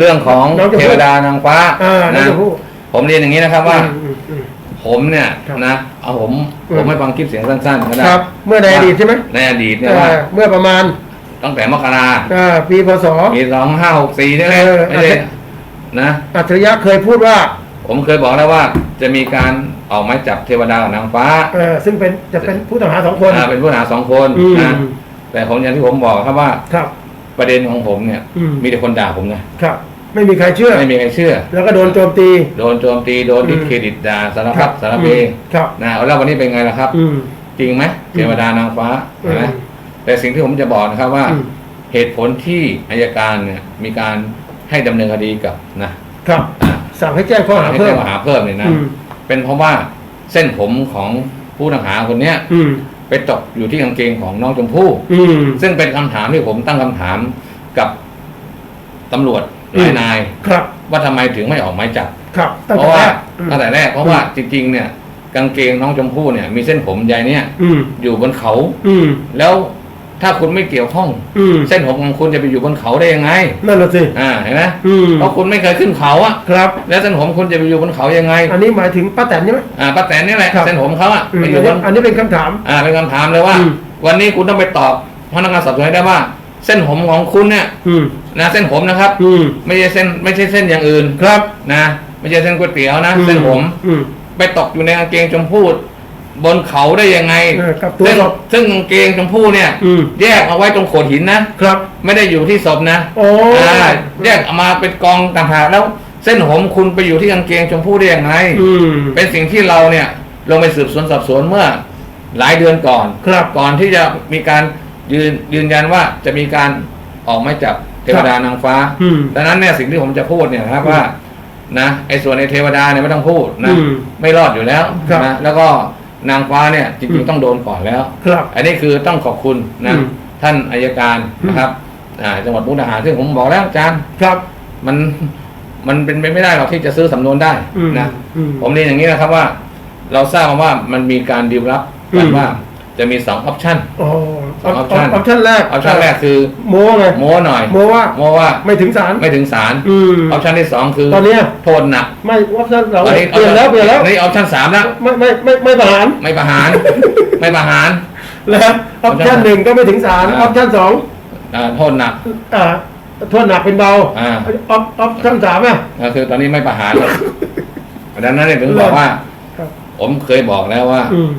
เรื่องของน้องชมเทพู่วดานางฟ้าอ่าน้องนะชมพู่ ผมเรียนอย่างนี้นะครับว่า อืมอืมอืมผมเนี่ยครับนะเอาผมอืม ผมไม่ฟังคลิปเสียงสั้นๆก็ได้ครับ เมื่อในอดีตใช่ไหมในอดีตเนี่ยว่า อ่าเมื่อประมาณตั้งแต่มกราอ่าปีพศ ปีสองห้าหกสี่นี่แหละเออ ไม่ใช่อาจจะนะ อัจฉริยะเคยพูดว่าผมเคยบอกแล้วว่าจะมีการออกหมายจับเทวดากับนางฟ้าเออซึ่งเป็นจะเป็นผู้ต้องหาสองคน อ่าเป็นผู้ต้องหาสองคนอืมนะแต่ผมอย่างที่ผมบอกครับว่า ครับ ประเด็นของผมเนี่ย อืม มีแต่คนด่าผมไงครับ ไม่มีใครเชื่อ ไม่มีใครเชื่อ แล้วก็โดนโจมตี โดนโจมตีโดนดิสอืมเครดิตด่าสารพัดสารเพอืมครับ นะแล้ววันนี้เป็นไงล่ะครับ อืม จริงไหมเทวดานางฟ้าอืมเห็นไหมแต่สิ่งที่ผมจะบอกนะครับว่า อืมเหตุผลที่อายการเนี่ยมีการให้ดำเนินคดีกับนะครับ อ่าสั่งให้แจ้งข้อหาให้เพิ่แจ้มงข้อหาเพิ่มเนี่ยนะ อืมเป็นเพราะว่าเส้นผมของผู้ต้องหาคนเนี้ยอืม ไปตกอยู่ที่กางเกงของน้องชมพู่อืม ซึ่งเป็นคำถามที่ผมตั้งคำถามกับตำรวจหอืลามยนาย ครับ ว่าทำไมถึงไม่ออกหมายจับ ครับตั้งเพแต่ราะแรว่ากอืม ตั้งแต่แรกเพราะว่าจริงๆเนี่ย กางเกงน้องชมพู่เนี่ยมีเส้นผมใยเนี่ย อืม อยู่บนเขา อืม แล้ว ถ้าคุณไม่เกี่ยวข้อง อืมเส้นผมของคุณจะไปอยู่บนเขาได้ยังไง นั่นแหละสิอ่าเห็นไหมอืมเพราะคุณไม่เคยขึ้นเขาอะครับ แล้วเส้นผมคุณจะไปอยู่บนเขายังไง อันนี้หมายถึงป้าแตนใช่ไหม อ่าป้าแตนนี่แหละครับ เส้นผมเขาอะอืมไปออัยู่นบนี้นอันนี้เป็นคำถาม อ่าเป็นคำถามเลยว่า อืม วันนี้คุณต้องไปตอบพนักงานสอบสวนให้ได้ว่า เส้นผมของคุณเนี่ยอืมนะเส้นผมนะครับ อืมไม่ใช่เส้นไม่ใช่เส้นอย่างอื่นครับนะไม่ใช่เส้นก๋วยเตี๋ยวนะอืเส้นผม อืมไปตกอยู่ในกางเกงชมพู่ บนเขาได้ยังไงเออกับตัวซึ่งศพซึ่งกางเกงชมพู่เนี่ย อืม แยกเอาไว้ตรงโขดหินนะ ครับ ไม่ได้อยู่ที่ศพนะโอ้อ่าแยกเอามาเป็นกองต่างหากแล้ว เส้นผมคุณไปอยู่ที่กางเกงชมพู่ได้ยังไง อืม เป็นสิ่งที่เราเนี่ยลงไปสืบสวนสอบสวนเมื่อหลายเดือนก่อนครับ ก่อนที่จะมีการยืนยืนยันว่าจะมีการออกหมายจับเทวดานางฟ้า อืมดังนั้นเนี่ยสิ่งที่ผมจะพูดเนี่ยนะครับอืมว่านะไอ้ส่วนในเทวดาเนี่ยไม่ต้องพูดนะอืมไม่รอดอยู่แล้วครับ นะแล้วก็ นางฟ้าเนี่ยจอืริงมๆต้องโดนก่อนแล้ว ครับ อันนี้คือต้องขอบคุณนะอืมท่านอายการอืมนะครับอ่าจังหวัดมุกดาหารซึ่งผมบอกแล้วอาจารย์ครับ มันมันเป็นไปไม่ได้หรอกที่จะซื้อสำนวนได้อืมนะ อืม ผมเรียนอย่างนี้นะครับว่า เราทราบมาว่ามันมีการดีลลับกันอืมว่า จะมีสองออปชั่น อ๋อสอง option ออปชั่นแรกออปชั่นแรกคือโม้ไงโม้หน่อยโม้ว่าโม้ว่าไม่ถึงศาลไม่ถึงศาลอืม ออปชั่นที่สองคือตอนเนี้ย โทษหนักไม่ออปชั่นเราตอนนี้เปลี่ยนแล้วเปลี่ยนแล้ว นี่ออปชั่นสามแล้วไม่ไม่ไม่ไม่ประหารไม่ประหาร ไม่ประหาร แล้วออปชั่นหนึ่งก็ไม่ถึงศาลออ่า อปชั่นสองอ่าโทษหนัก อ่าโทษหนักเป็นเบาอ่าออปออปชั่นสามอะ ก็คือตอนนี้ไม่ประหารแล้วดังนั้นเนี่ยถึงบอกว่า ครับ ผมเคยบอกแล้วว่า อืม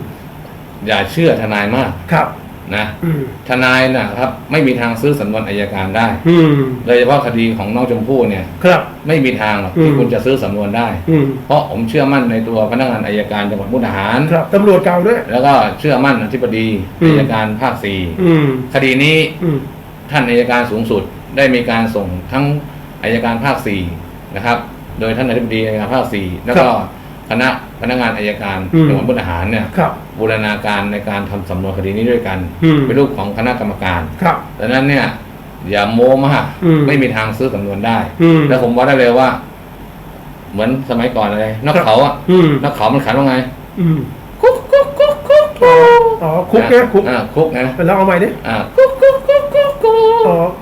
อย่าเชื่อทนายมากครับนะอืมทนายนะครับ ไม่มีทางซื้อสำนวนอายการได้อืมโดยเฉพาะคดีของน้องชมพู่เนี่ย ครับ ไม่มีทางหรอกอืที่ม คุณจะซื้อสำนวนได้ อืมเพราะผมเชื่อมั่นในตัวพนักงานอายการจังหวัดมุกดาหาร ครับตำรวจเก่าด้วย แล้วก็เชื่อมั่นอธิบดีอืม อายการภาคสี่อืมคดีนี้อืม ท่านอายการสูงสุดได้มีการส่งทั้งอายการภาคสี่นะครับ โดยท่านอธิบดีอายการภาคสี่แล้วก็ค ณะพนักงานอายการอืม จังหวัดมุกดาหารเนี่ยครับ บูรณาการในการทำสำนวนคดีนี้ด้วยกัน อืม เป็นรูปของคณะกรรมการครับ ดังนั้นเนี่ย อย่าโม้มากอืม ไม่มีทางซื้อสำนวนได้ อืม แล้วผมว่าได้เลยว่า เหมือนสมัยก่อนเลยนกเขาอะอืมนกเขามันขันว่าไง อืมคุกคุกคุกคุกคุกอ๋อคุกเนี่ยคุกอ่าคุกนะแล้วเอาใหม่ดิอ่าคุกคุกคุกคุกคุกอ๋อ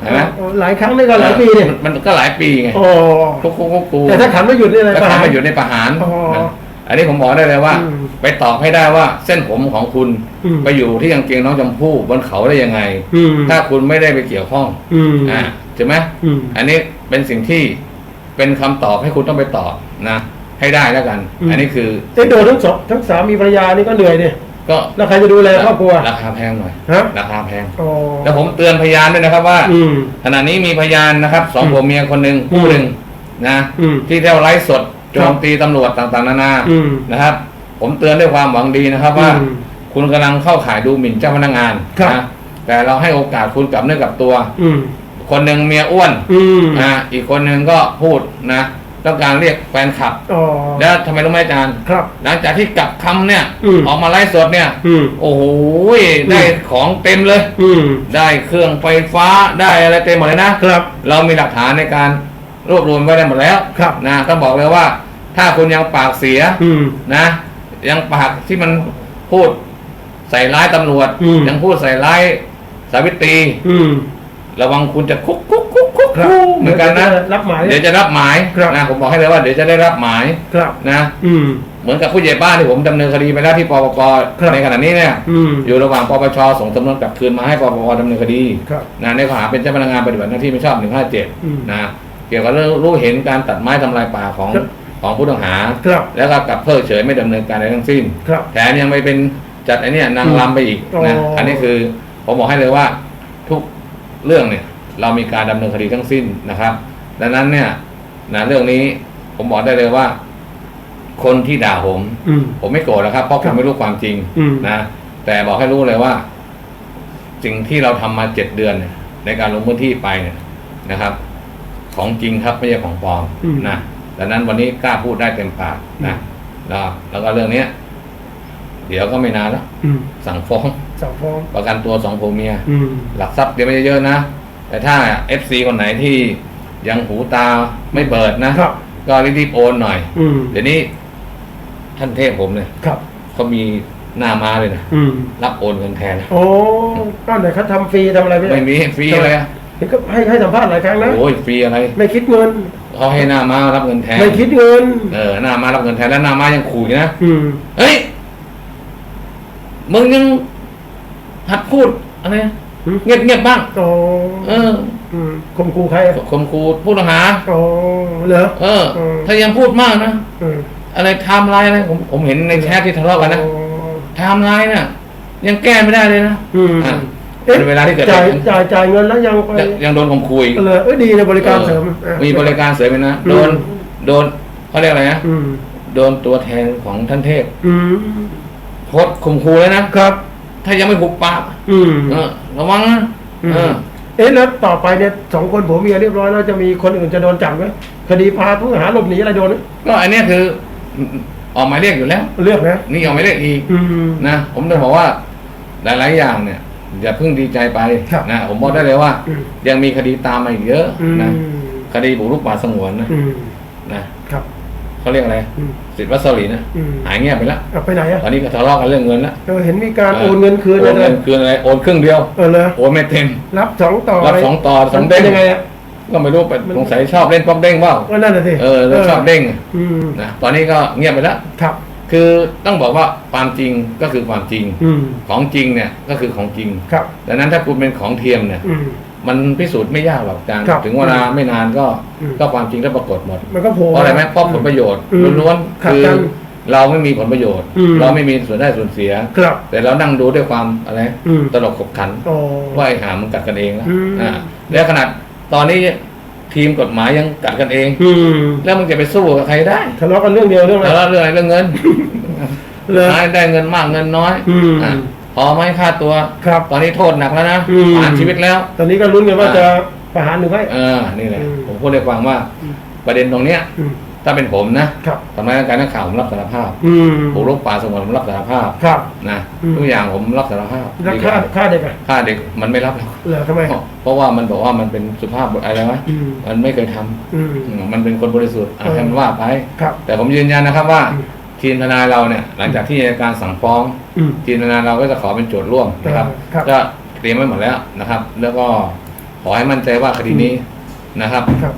เห็นไหมอ๋อหลายครั้งนี่ก็หลายปีเนี่ยมันมันก็หลายปีไงอ๋อคุกคุกคุกคุกแต่ถ้าขันไม่หยุดนี่อะไรแล้วประทำหารมาอยู่ในประหารอ๋อนะอันนี้ผมบอกได้เลยว่าอืมไปตอบให้ได้ว่าเส้นผมของคุณอืมไปอยู่ที่กางเกงน้องชมพู่บนเขาได้ยังไงอืมถ้าคุณไม่ได้ไปเกี่ยวข้องอืมอ่าใช่ไหมอืมอันนี้เป็นสิ่งที่เป็นคำตอบให้คุณต้องไปตอบนะ ให้ได้แล้วกันอืมอันนี้คือไอ้โดนทั้งสองทั้งสามีภรรยานี่ก็เหนื่อยเนี่ย ก็แล้วใครจะดูแลครอบครัว ราคาแพงหน่อยฮะ ราคาแพง อ๋อ แล้วผมเตือนพยานด้วยนะครับว่าอืม ขณะนี้มีพยานนะครับสองอืมผัวเมียคนหนึ่งคู่หนึ่งนะอืมที่เที่ยวไลฟ์สดโจมตีตำรวจต่างๆนานาอืมนะครับ ผมเตือนด้วยความหวังดีนะครับว่า อืมคุณกำลังเข้าข่ายดูหมิ่นเจ้าพนักงานครับ นะแต่เราให้โอกาสคุณกลับเนื้อกลับตัว อืมคนหนึ่งเมียอ้วนอืม นะอีกคนหนึ่งก็พูดนะ ต้องการเรียกแฟนคลับ อ๋อ แล้วทำไมรู้ไหมอาจารย์ ครับหลังจากที่กลับคำเนี่ยอืม ออกมาไลฟ์สดเนี่ย อืม โอ้โหได้ของเต็มเลย อืม ได้เครื่องไฟฟ้าได้อะไรเต็มหมดเลยนะ ครับ เรามีหลักฐานในการรวบรวมไว้ได้หมดแล้วครับ นะก็บอกเลยว่า ถ้าคุณยังปากเสียอืม นะ ยังปากที่มันพูดใส่ร้ายตำรวจ อืม ยังพูดใส่ร้ายสาวิตรี อืม ระวังคุณจะคุกคุก คุกคุกครับเหมือนกันนะดี๋ยวจรับหมายเดี๋ยวจะรับหมายครับนะผมบอกให้เลยว่าเดี๋ยวจะได้รับหมายครับนะ อืมเหมือนกับผู้ใหญ่บ้านที่ผมดำเนินคดีไปแล้วที่ปปปครับในขณะนี้เนี่ยอืมอยู่ระหว่างปปชส่งสำนวนกลับคืนมาให้ปปปดำเนินคดีครับนะในข้อหาเป็นเจ้าพนักงานปฏิบัติหน้าที่ไม่ชอบอืม157นะเกี่ยวกับเรื่องรู้เห็นการตัดไม้ทำลายป่าของครับของผู้ต้องหาครับแล้วก็กลับเพิกเฉยไม่ดำเนินการใดทั้งสิ้นครับแถมยังไปเป็นจัดไอ้เนี่ยนางรำไปอีกนะอ๋ออัอันนี้คือผมบอกให้เลยว่าทุกเรื่องเนี่ย เรามีการดำเนินคดีทั้งสิ้นนะครับ ดังนั้นเนี่ยนะเรื่องนี้ผมบอกได้เลยว่า คนที่ด่าผมอืมผมไม่โกรธนะครับ เพราะผครัมบไม่รู้ความจริงอืมนะแต่บอกให้รู้เลยว่า สิ่งที่เราทำมาเจ็ดเดือนเนี่ยในการลงพื้นที่ไปเนี่ยนะครับ ของจริงครับไม่ใช่ของปลอมอืมนะดังนั้นวันนี้กล้าพูดได้เต็มปากนะแล้วแล้วก็เรื่องเนี้ยเดี๋ยวก็ไม่นานแล้วอืมสั่งฟ้อง สั่งฟ้อง ประกันตัวสองผัวเมียอืมหลักทรัพย์เดี๋ยวไม่เยอะๆนะ แต่ถ้าเอฟซีคนไหนที่ยังหูตาไม่เปิดนะ ครับ ก็รีบๆโอนหน่อย อืมเดี๋ยวนี้ ท่านเทพผมเนี่ยครับ เขามีหน้าม้าเลยนะ อืมรับโอนเงินแทนนะโอ้ก้อนไหนเขาทำฟรีทำอะไรไม่ได้ไม่มีฟรีเลยอะเห็นก็ให้ให้สัมภาษณ์หลายครั้งนะโอ้ยฟรีอะไรไม่คิดเงิน เขาให้หน้าม้ารับเงินแทนไม่คิดเงิน เออหน้าม้ารับเงินแทนแล้วหน้าม้ายังขู่อยู่นะอืม เฮ้ยมึงยังหัดพูดอะไรนะอืม เงียบเงียบๆบ้าง โอ้เอออืมข่มขู่ใครอะข่มขู่ผู้ต้องหา โอ้เหรอ เออเออถ้ายังพูดมากนะ อืมอะไรไทม์ไลน์อะไรผมผมเห็นในแชทที่ทะเลาะกันนะโอ้ไทม์ไลน์น่ะ ยังแก้ไม่ได้เลยนะอืมอะเอ๊ะเป็นเวลาที่เกิดจ่ายเหตุจ่ายจ่ายเงินแล้วยังไปยังยังโดนข่มขู่อีก เลยเอ้ยดีนะบริการเสริมออมีบริการเสริมอีกนะ อืม โดน โดนเขาเรียกอะไรนะ อืมโดนตัวแทนของท่านเทพอืมโพสต์ข่มขู่เลยนะครับ ถ้ายังไม่หุบปากอืม เออระวังนะอืมเออ เอ๊ะแล้วต่อไปเนี่ยสองคนผัวเมียเรียบร้อยแล้วจะมีคนอื่นจะโดนจับไหมคดีพาผู้ต้องหาหลบหนีอะไรโดนไหมก็อันเนี้ยคือออกหมายเรียกอยู่แล้ว เลือกนะ นี่ออกหมายเรียกอีกอืม นะผมจะบอกว่า หลาย ๆ อย่างเนี่ยอย่าเพิ่งดีใจไปครับนะผมบอกได้เลยว่า อืม ยังมีคดีตามมาอีกเยอะอืมนะคดีบุกรุกป่าสงวนนะอืม นะครับ เขาเรียกอะไรอืมสิทธิวัสลีนะอืมหายเงียบไปแล้วเอาไปไหนอะตอนนี้ก็ทะเลาะกันเรื่องเงินแล้วเออเห็นมีการโอนเงินคืนโออะนไรเงินคืนอะไรโอนครึ่งเดียวเออเลยโอนไม่เต็ม รับสองต่อรับสองต่อสองเด้ง มันเป็นยังไงอะ ก็ไม่รู้เป็นสงสัยชอบเล่นป๊อกเด้งเปล่าก็นั่นน่ะสิเออแล้วชอบเด้งอืมนะตอนนี้ก็เงียบไปแล้วครับคือต้องบอกว่าความจริงก็คือความจริง อืมของจริงเนี่ยก็คือของจริง ครับ ดังนั้นถ้าคุณเป็นของเทียมเนี่ย อืม มันพิสูจน์ไม่ยากหรอกอาจารย์ครับถึงเวลาไม่นานก็อืม ก็ความจริงก็ปรากฏหมดมันก็โผล่ เพราะอะไรไหมเพราะผลประโยชน์อืมล้วนขัๆดคือกันเราไม่มีผลประโยชน์ อืม เราไม่มีส่วนได้ส่วนเสีย ครับ แต่เรานั่งดูด้วยความอะไรอืมตลกขบขันโอ้ว่าไอ้หามันกัดกันเองแล้วอืม อ่าแล้วขนาดตอนนี้ทีมกฎหมายยังกัดกันเอง อืมแล้วมึงจะไปสู้กับใครได้ทะเลาะกันเรื่องเดียวเรื่องอะไรแล้วเรื่องอะไรเรื่องเงินเลย หาได้เงินมากเงินน้อยอืม อะ พอไหมค่าตัว ครับ ตอนนี้โทษหนักแล้วนะอืมผ่านชีวิตแล้ว ตอนนี้ก็ลุ้นกันว่าอ่าจะประหารหรือไม่ เออ นี่แหละ อืม ผมพูดให้ฟังว่าอืมประเด็นตรงเนี้ย อืมถ้าเป็นผมนะครับ ทำร้ายร่างกายนักข่าวผมรับสารภาพอืมบุกรุกป่าสงวนผมรับสารภาพ ครับ นะอืม ทุกอย่างผมรับสารภาพแล้วดีกค่าว่าค่าเด็กอะฆ่าเด็กมันไม่รับหรอกเหรอทำไมเพราะเพราะว่ามันบอกว่ามันเป็นสุภาพบุรุษอะไรวะอืมมันไม่เคยทำอืม อืมมันเป็นคนบริสุทธิ์อะเออ ให้มันว่าไป ครับ แต่ผมยืนยันนะครับว่า อืม ทีมทนายเราเนี่ยหลังจากที่อัยการสั่งฟ้อง อืม ทีมทนายเราก็จะขอเป็นโจทย์ร่วมนะครับเออครับ ก็เตรียมไว้หมดแล้วนะครับ แล้วก็ขอให้มั่นใจว่าคดีนี้นะครับ ครับ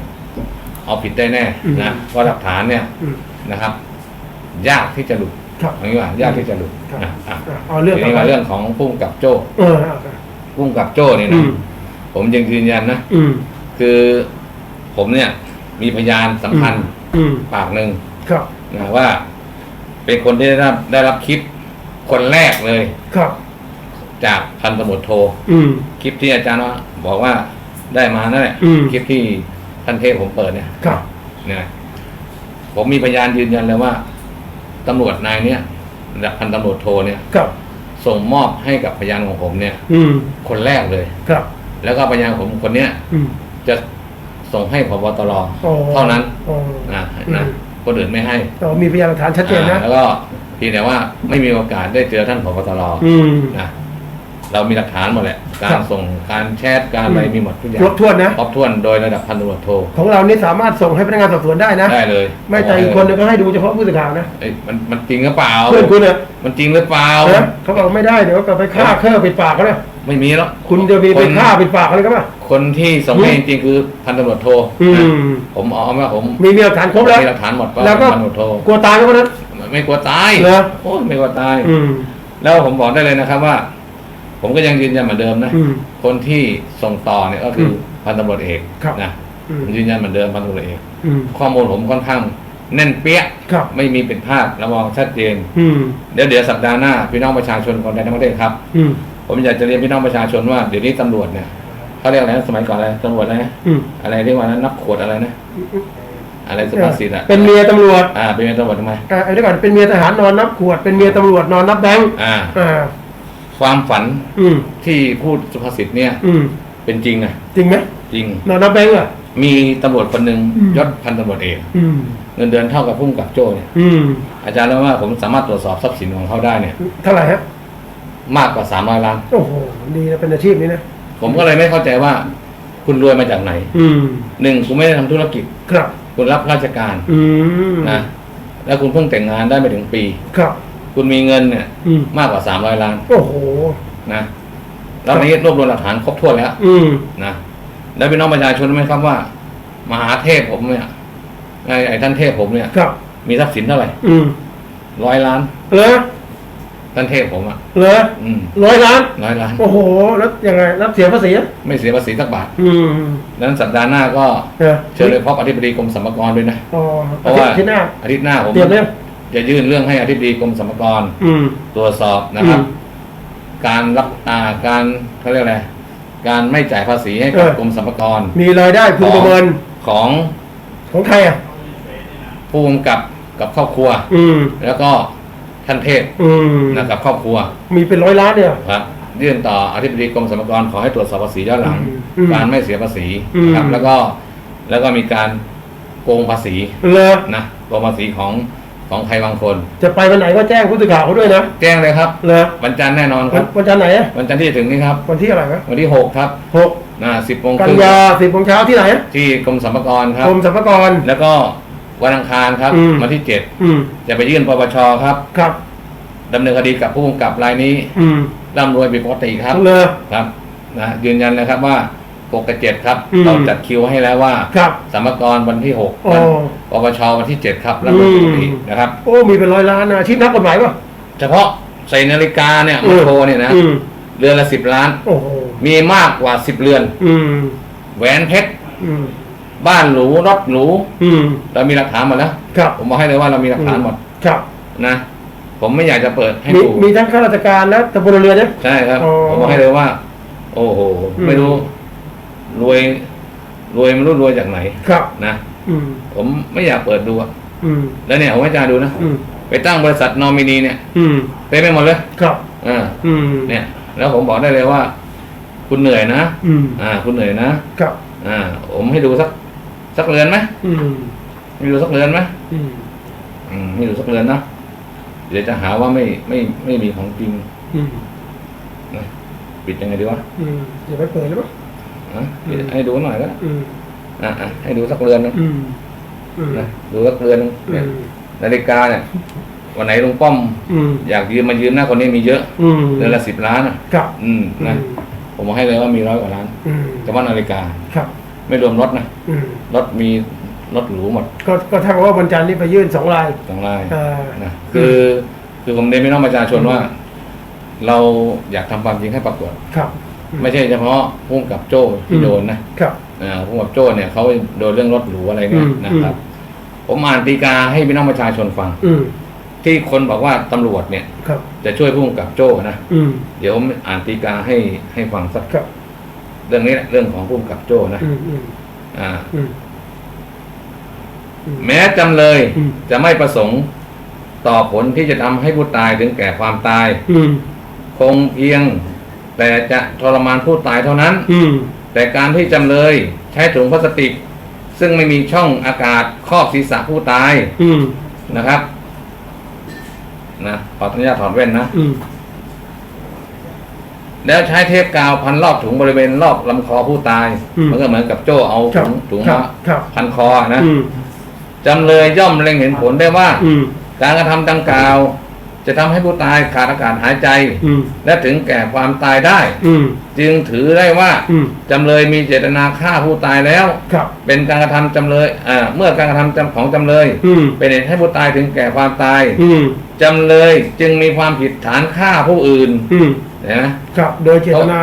เอาผิดได้แน่อืม นะเพราะหลักฐานเนี่ยอืมนะครับ ยากที่จะหลุดครับอย่างนี้ว่ายากที่จะหลุดครับนะอะอะเอาเรื่องทีต่อนี้ไปมาเรื่องของพุ่งกับโจ้เออเอาเอาพุ่งกับโจ้นี่อืนะมผมยังยืนยันนะอืมคือผมเนี่ยมีพยานสำคัญอืมปากหนึ่งครับนะว่า เป็นคนที่ได้รับได้รับคลิปคนแรกเลย ครับ จากพันตำรวจโทอืม คลิปที่อาจารย์ว่าบอกว่าได้มานั่นแหละอืม คลิปที่ท่านเทพผมเปิดเนี่ย ครับ เนี่ยผมมีพยานยืนยันเลยว่าตำรวจนายเนี้ยระดับพันตำรวจโทเนี่ย ครับ ส่งมอบให้กับพยานของผมเนี่ย อืม คนแรกเลย ครับ แล้วก็พยานผมคนเนี้ยอืมจะส่งให้พบตรอ๋อเท่านั้นอ๋อนะอืนะม คนอื่นไม่ให้อ๋อมีพยานหลักฐานชัดเจนนะอ่าแล้วก็เพียงแต่ว่าไม่มีโอกาสได้เจอท่านพบตรอืม นะเรามีหลักฐานหมดแหละ กาครัรบส่งการแชทการอะไรอืม มีหมดทุกอย่างครบถ้วนนะ ครบถ้วนโดยระดับพันตำรวจโทของเรานี่สามารถส่งให้พนักงานสอบสวนได้นะ ได้เลยไม่แต่อีกคนนึงก็ให้ดูเฉพาะผู้สื่อข่าวนะเอ้ยมันมันจริงหรือเปล่า เพื่อนคุณเนี่ยมันจริงหรือเปล่า นะเขาบอกไม่ได้เดี๋ยวกลับไปฆ่าเครื่อปิดปากเขาเลย ไม่มีแล้วคุณจะมีไปนฆ่าปิดปากอะไรกันป่ะ คนที่ส่งให้จริงๆคือพันตำรวจโทอืมนะผมเอาว่าผมมีมีหลักฐานครบแล้ว มีหลักฐานหมดว่าแล้วก็พันตำรวจโทกลัวตายไหมวันนั้น ไม่กลัวตายเหรอ โอ้ยไม่กลัวตาย อืม แล้วผมบอกได้เลยนะครับว่า ผมก็ยังยืนยันเหมือนเดิมนะ อืมคนที่ส่งต่อเนี่ยก็คืออมพันตำรวจเอกครับ นะอืมผมยืนยันเหมือนเดิมพันตำรวจเอก อืม ข้อมูลผมค่อนข้างแน่นเปี้ยครับ ไม่มีเป็นพลาดระวังชัดเจน อืมเดี๋ยวเดี๋ยวสัปดาห์หน้าพี่น้องประชาชนคนใดทั้งประเทศครับ อืม ผมอยากจะเรียนพี่น้องประชาชนว่าเดี๋ยวนี้ตำรวจเนี่ยเขาเรียกอะไรนะสมัยก่อนอะไรตำรวจอะไรนะอืมอะไรเรียกว่านะนับขวดอะไรนะอะไรสุภาษิตอะเป็นเมียตำรวจอ่าเป็นเมียตำรวจทำไมอ่าไอ้เดี๋ยวก่อนเป็นเมียทหารนอนนับขวด เป็นเมียตำรวจนอนนับแบงค์อ่า อ่า ความฝันอืมที่พูดสุภาษิตเนี่ย อืมเป็นจริงอะจริงไหมจริง นอนนับแบงค์เหรอะมีตำรวจคนหนึ่งอืม ยศพันตำรวจเอกอืม เงินเดือนเท่ากับพุ่งกับโจ้เนี่ยอืมอาจารย์รู้ว่าผมสามารถตรวจสอบทรัพย์สินของเขาได้เนี่ย เท่าไหร่ฮะ มากกว่าสามร้อยล้าน โอ้โห ดีนะเป็นอาชีพนี้นะ ผมก็เลยไม่เข้าใจว่า คุณรวยมาจากไหนอืม หนึ่งคุณไม่ได้ทำธุรกิจ ครับ คุณรับราชการอืมนะแล้วคุณเพิ่งแต่งงานได้ไม่ถึงปี ครับ คุณมีเงินเนี่ย อืม มากกว่าสามร้อยล้านโอ้โห นะแล้วนี้รวบรวมหลักฐานครบถ้วนแล้วอืม นะแล้วพี่น้องประชาชนรู้ไหมครับว่า มหาเทพผมเนี่ยไอ้ไอ้ท่านเทพผมเนี่ย ครับ มีทรัพย์สินเท่าไหร่อืมร้อยล้าน เหรอ ท่านเทพผมอะเหรออืมร้อยล้าน ร้อยล้าน โอ้โห แล้วยังไง รับเสียภาษีอะไม่เสียภาษีสักบาทอืมดังนั้นสัปดาห์หน้าก็เออเชิญเลยพบอธิบดีกรมสรรพากรด้วยนะ อ๋อเพราะว่าที่หน้า อาทิตย์หน้าผมเตรียมเนี่ยจะยื่นเรื่องให้อธิบดีกรมสรรพากรอืม ตรวจสอบนะครับ อืมการรับอ่าการเขาเรียกอะไรการไม่จ่ายภาษีให้กับเออ กรมสรรพากรมีรายได้พึงประเมินของของใครอะ ผู้กำกับกับครอบครัว อืม แล้วก็ ท่านเทพอืมนะครับครอบครัวมีเป็นร้อยล้านเนี่ย ครับยื่นต่ออธิบดีกรมสรรพากรขอให้ตรวจสอบภาษีย้อนหลัง อืมอืมการไม่เสียภาษีอืมนะครับแล้วก็แล้วก็มีการโกงภาษีเลอนะโกงภาษีของของใครบางคน จะไปวันไหนก็แจ้งผู้สื่อข่าวเขาด้วยนะแจ้งเลยครับเลอวันจันทร์แน่นอนควัรันบวันจันทร์ไหนอะวันจันทร์ที่จะถึงนี้ครับ วันที่อะไรวะวันที่หกครับหกนะสิบโมงคกันรึ่งยาสิบโมงเช้าที่ไหนอะที่กรมสรรพากรครับ กรมสรรพากรแล้วก็ วันอังคารครับอืม วันที่เจ็ดอืม จะไปยื่นปปชครับครับ ดำเนินคดีกับผู้กำกับรายนี้อืมร่ำรวยผิดปกติครับเลอครับนะยืนยันนะครับว่าหกกับเจ็ดครับอืม เราจัดคิวให้แล้วว่าครับสรรพากรวันที่หกอ๋อวันปปชวันที่เจ็ดครับร่ำรวยผิดปกติอืมนะครับ โอ้มีเป็นร้อยล้านนะอาชีพนักกฎหมายป่ะ เฉพาะใส่นาฬิกาเนี่ยอืมามโชว์เนี่ยนะอืมเรือนละสิบล้าน โอ้โหมีมากกว่าสิบเรือน อืมแหวนเพชรอืม บ้านหรูรถหรูอืม เรามีหลักฐานหมดแล้วครับ ผมบอกให้เลยว่าเรามีหลักฐานหมดครับ นะ ผมไม่อยากจะเปิดให้มีดูมีทั้งข้าราชการและตำรวจเรือเนี่ย ใช่ครับ อ๋อผมบอกให้เลยว่า โอ้โหอืม ไม่รู้ รวย รวยไม่รู้รวยจากไหนครับ นะอืม ผมไม่อยากเปิดดูอะอืม แล้วเนี่ยผมให้อาจารย์ดูนะอืม ไปตั้งบริษัทนอมินีเนี่ยอืม เต็มไปหมดเลยครับอ่าอืมเนี่ย แล้วผมบอกได้เลยว่า คุณเหนื่อยนะอืม อ่า คุณเหนื่อยนะครับ อ่า ผมให้ดูสัก สักเรือนไหมอืมให้ดูสักเรือนไหมอืมอืมให้ดูสักเรือนนะเดี๋ยวจะหาว่าไม่ไม่ไม่มีของจริงอืมนะปิดยังไงดีวะอืมอย่าไปเปิดเลยป่ะอะอืม ให้ดูหน่อยก็ได้อืมอะอะให้ดูสักเรือนนึงอืมอืมนะดูสักเรือนนึงอืเนี่ยมนาฬิกาเนี่ย วันไหนลุงป้อม อืมอยากยืมมายืมหน้าคนนี้มีเยอะอืมเดือนละสิบล้านอะ ครับอืมนะผมบอกให้เลยว่ามีร้อยกว่าล้าน อืมเฉพาะนาฬิกา ครับ ไม่รวมรถนะ อืมรถมีรถหรูหมดก็ก็เท่ากับว่าวันจันทร์นี้ไปยื่นสองรายสองรายอ่านะคือคือผมเรียนพี่น้องประชาชนว่า เราอยากทำความจริงให้ปรากฏ ครับไม่ใช่เฉพาะพุ่งกับโจ้ที่โดนนะครับอ่าพุ่งกับโจ้เนี่ยเขาโดนเรื่องรถหรูอะไรเนี่ยอืม นะครับ ผมอ่านตีกาให้พี่น้องประชาชนฟัง อืมที่คนบอกว่าตำรวจเนี่ย ครับ จะช่วยพุ่งกับโจ้นะ อืมเดี๋ยวผมอ่านตีกาให้ให้ฟังสักครับ เรื่องนี้แหละเรื่องของพุ่งกับโจ้นะอืมอืมอ่าอืมอืมแม้จำเลยอืมจะไม่ประสงค์ต่อผลที่จะทำให้ผู้ตายถึงแก่ความตายอืมคงเพียง แต่จะทรมานผู้ตายเท่านั้นอืมแต่การที่จำเลยใช้ถุงพลาสติก ซึ่งไม่มีช่องอากาศครอบศีรษะผู้ตายอืมนะครับนะขออนุญาตถอดแว่นนะอืม แล้วใช้เทปกาวพันรอบถุงบริเวณรอบลำคอผู้ตาย อืมมันก็เหมือนกับโจ้เอาครัถุบงถุงครัมาบครับ พันคอนะอืมจำเลยย่อมเล็งเห็นผลได้ว่า อืมการกระทำดังกล่าว จะทำให้ผู้ตายขาดอากาศหายใจ อืมและถึงแก่ความตายได้ อืมจึงถือได้ว่าอืมจำเลยมีเจตนาฆ่าผู้ตายแล้ว ครับเป็นการกระทำจำเลยอ่าเมื่อการกระทำจำของจำเลย อืมเป็นเหตุให้ผู้ตายถึงแก่ความตายอืมจำเลยจึงมีความผิดฐานฆ่าผู้อื่น อืมเห็ นไหมครับ โดยเจตนา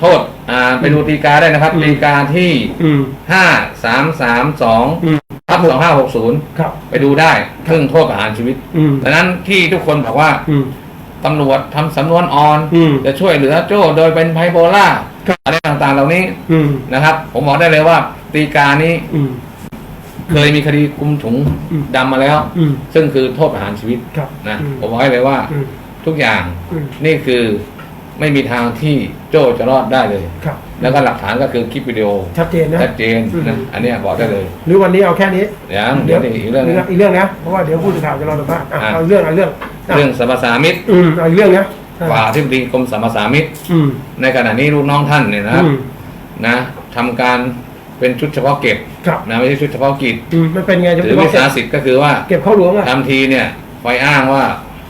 โทษ อ่าไปดูตีกาได้นะครับอืม ตีกาที่อืม ห้าสามสามสองอืม ทับสองห้าหกศูนย์ครับ ไปดูได้ซึ่งโทษประหารชีวิตอืม ดังนั้นที่ทุกคนบอกว่าอืม ตำรวจทำสำนวนอ่อนอืม จะช่วยเหลือโจ้โดยเป็นไพโพล่าครับ อะไรต่างๆ เหล่านี้อืม นะครับ ผมบอกได้เลยว่าตีกานี้อืม เคยมีคดีคุมถุงอืม ดำมาแล้ว อืม ซึ่งคือโทษประหารชีวิตครับนะอืม ผมบอกให้เลยว่าอืมทุกอย่างอืม นี่คือ ไม่มีทางที่โจ้จะรอดได้เลย ครับ แล้วก็หลักฐานก็คือคลิปวิดีโอชัดเจนนะ ชัดเจนอืนะม อันเนี้ยบอกได้เลยหรือวันนี้เอาแค่นี้ ยังเดี๋เดี๋ยยววนี่อีกเรื่องหนึงอีกเรื่องนะเพราะว่าเดี๋ยวผู้สื่อข่าวจะรอสัมภาษณ์อะอะ เอาเรื่องเอาเรื่องะเรื่องสมรสามิตรอืมเอาอีกเรื่องนะฝ่าที่ปรึกษกรมสมรสามิตรอืมในขณะนี้ลูกน้องท่านเนี่ยนะอืมนะทำการเป็นชุดเฉพาะเก็บครับนะไม่ใช่ชุดเฉพาะกิจอืมมันเป็นไงจะหรือว่าวิเก็บสาสิทธิ์ก็คือว่าเก็บเข้าหลวงอะทำทีเนี่ยไปอ้างว่า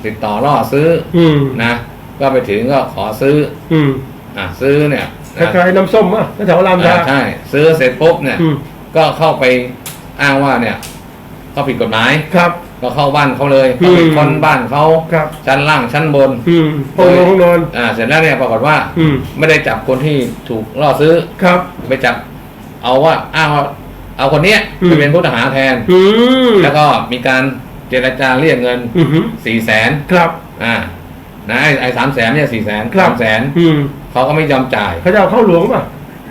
ติดต่อล่อซื้ออืมนะ ก็ไปถึงก็ขอซื้อ อืมอะซื้อเนี่ยคนะล้ายๆน้ำส้มอะแถวรามชาอ่าใช่ ซื้อเสร็จปุ๊บเนี่ย อืม ก็เข้าไปอ้างว่าเนี่ยก็ผิดกฎหมาย ครับ ก็เข้าบ้านเขาเลยอืก็มไปค้นบ้านเขาครับ ชั้นล่างชั้นบน อืมห้องนอนห้องนอน อ่า เสร็จแล้วเนี่ยปรากฏว่า อืม ไม่ได้จับคนที่ถูกล่อซื้อ ครับ ไปจับ เอาว่าอ้างว่าเอาคนเนี้ยอืม ไปเป็นผู้ต้องหาแทน อืมแล้วก็มีการเจรจาเรียกเงินอือหือสี่แสนครับ อ่า นะไอ้ไอ้สามแสนเนี่ยสี่แสนครัสาบมแสนอืมเขาก็ไม่ยอมจ่าย เขาจะเอาเข้าหลวงป่ะ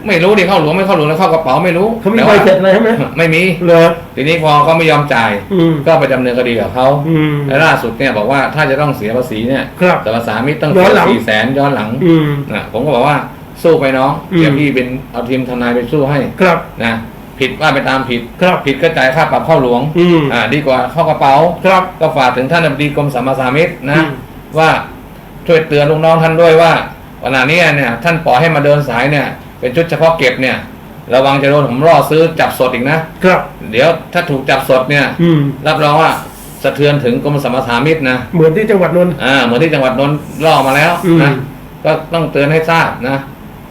ไม่รู้ดิเข้าหลวงไม่เข้าหลวงแล้วเข้ากระเป๋าไม่รู้เขามีแต่ใบว่าเสร็จอะไรใช่ไหมไม่มี เหรอทีนี้พอเขาไม่ยอมจ่าย อืมก็ไปดำเนินคดีกับเขาอืม และล่าสุดเนี่ยบอกว่าถ้าจะต้องเสียภาษีเนี่ยครับแต่ภาษามิตรต้องย้เสีอนยหลังสี่แสนย้อนหลังอืม นะผมก็บอกว่าสู้ไปน้องอืม เดี๋ยวพี่เป็นเอาทีมทนายไปสู้ให้ครับนะผิดว่าไปตามผิด ครับ ผิดก็จ่ายค่าปรับเข้าหลวงอืม อ่าดีกว่าเข้ากระเป๋า ครับ ก็ฝากถึงท่านอธิบดีกรมสรรพสามิตนะ อืมว่า ช่วยเตือนลูกน้องท่านด้วยว่าวันนี้เนี่ยท่านปล่อยให้มาเดินสายเนี่ย เป็นชุดเฉพาะเก็บเนี่ย ระวังจะโดนผมล่อซื้อจับสดอีกนะครับ เดี๋ยวถ้าถูกจับสดเนี่ย อืม รับรองว่าสะเทือนถึงกรมสรรพสามิตนะเหมือนที่จังหวัดนนท์ อ่าเหมือนที่จังหวัดนนท์ล่อมาแล้วอืมนะก็ต้องเตือนให้ทราบนะ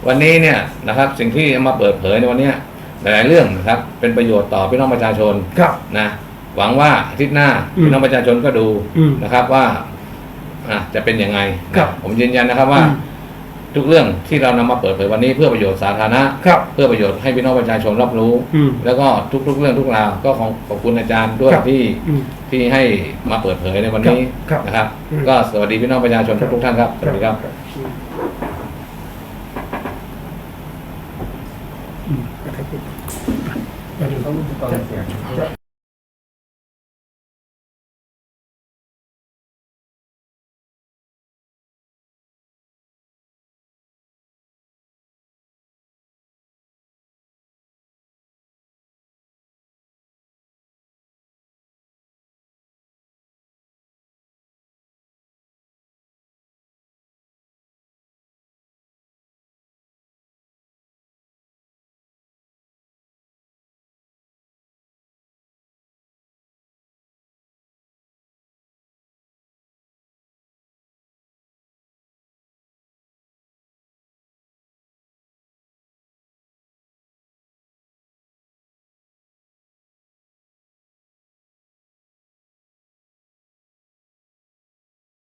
วันนี้เนี่ยนะครับ สิ่งที่เอามาเปิดเผยในวันเนี้ยหลายๆเรื่องนะครับ เป็นประโยชน์ต่อพี่น้องประชาชนครับ นะหวังว่าอาทิตย์หน้าอืมพี่น้องประชาชนก็ดูอืม นะครับว่า อะจะเป็นยังไงครับนะผมยืนยันนะครับว่าอืมทุกเรื่องที่เรานำมาเปิดเผยวันนี้เพื่อประโยชน์สาธารณะ ครับ เพื่อประโยชน์ให้พี่น้องประชาชนรับรู้ อืม แล้วก็ทุกๆเรื่องทุกราวก็ของขอบคุณอาจารย์ด้วยครับที่อืมที่ให้มาเปิดเผยในวันนี้ครับนะครับ อืมก็สวัสดีพี่น้องประชาชนทุกๆท่านครับสวัสดีครับอื